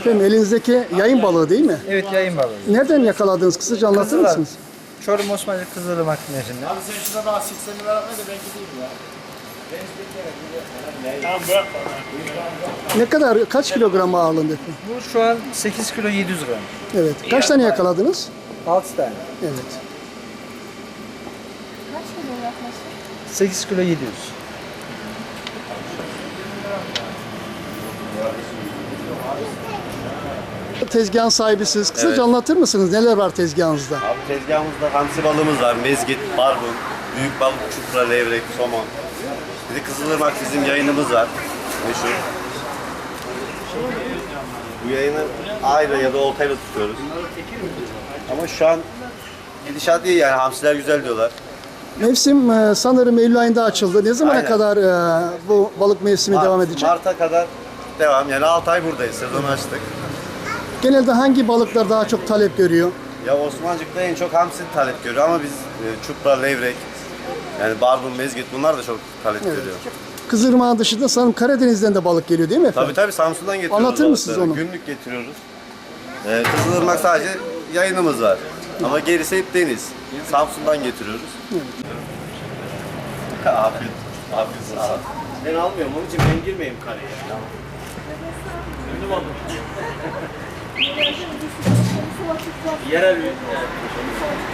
Efendim elinizdeki yayın balığı değil mi? Evet yayın balığı. Nereden yakaladınız? Kısaca anlatır Kızılar. mısınız? Çorum Osmanlı Kızılırmak Nehri'nde. Abi sen şuna daha 80 lira verme de ben gideyim ya. Ne kadar, kaç kilogram ağırlığında? Bu şu an 8 kilo 700 gram. Evet. Kaç tane yakaladınız? 6 tane. Evet. Kaç kilo yaklaşık? 8 kilo 700. Tezgahın sahibisiniz. Kısaca Evet. anlatır mısınız? Neler var tezgahınızda? Abi tezgahımızda hamsi balığımız var, mezgit, barbun, büyük balık, çupra, levrek, somon. Bir de Kızılırmak bizim yayınımız var. Meşhur. Bu yayını ayrı ya da oltayla tutuyoruz. Ama şu an gidişat iyi yani hamsiler güzel diyorlar. Mevsim e, sanırım Eylül ayında açıldı. Ne zamana Aynen. kadar e, bu balık mevsimi Mart- devam edecek? Mart'a kadar devam yani 6 ay buradayız, sezonu açtık. Genelde hangi balıklar daha çok talep görüyor? Ya Osmancık'ta en çok hamsi talep görüyor ama biz e, çupra, levrek, yani barbun, mezgit bunlar da çok talep görüyor. Kızılırmak'ın dışında sanırım Karadeniz'den de balık geliyor değil mi efendim? Tabii tabii Samsun'dan getiriyoruz. Anlatır mısınız balıkları. onu? Günlük getiriyoruz. Ee, Kızılırmak sadece yayınımız var. Ama gerisi hep deniz. Samsun'dan getiriyoruz. afiyet, afiyet olsun. Ben almıyorum onun için ben girmeyeyim kareye. Ünlü balık. Yerel bir.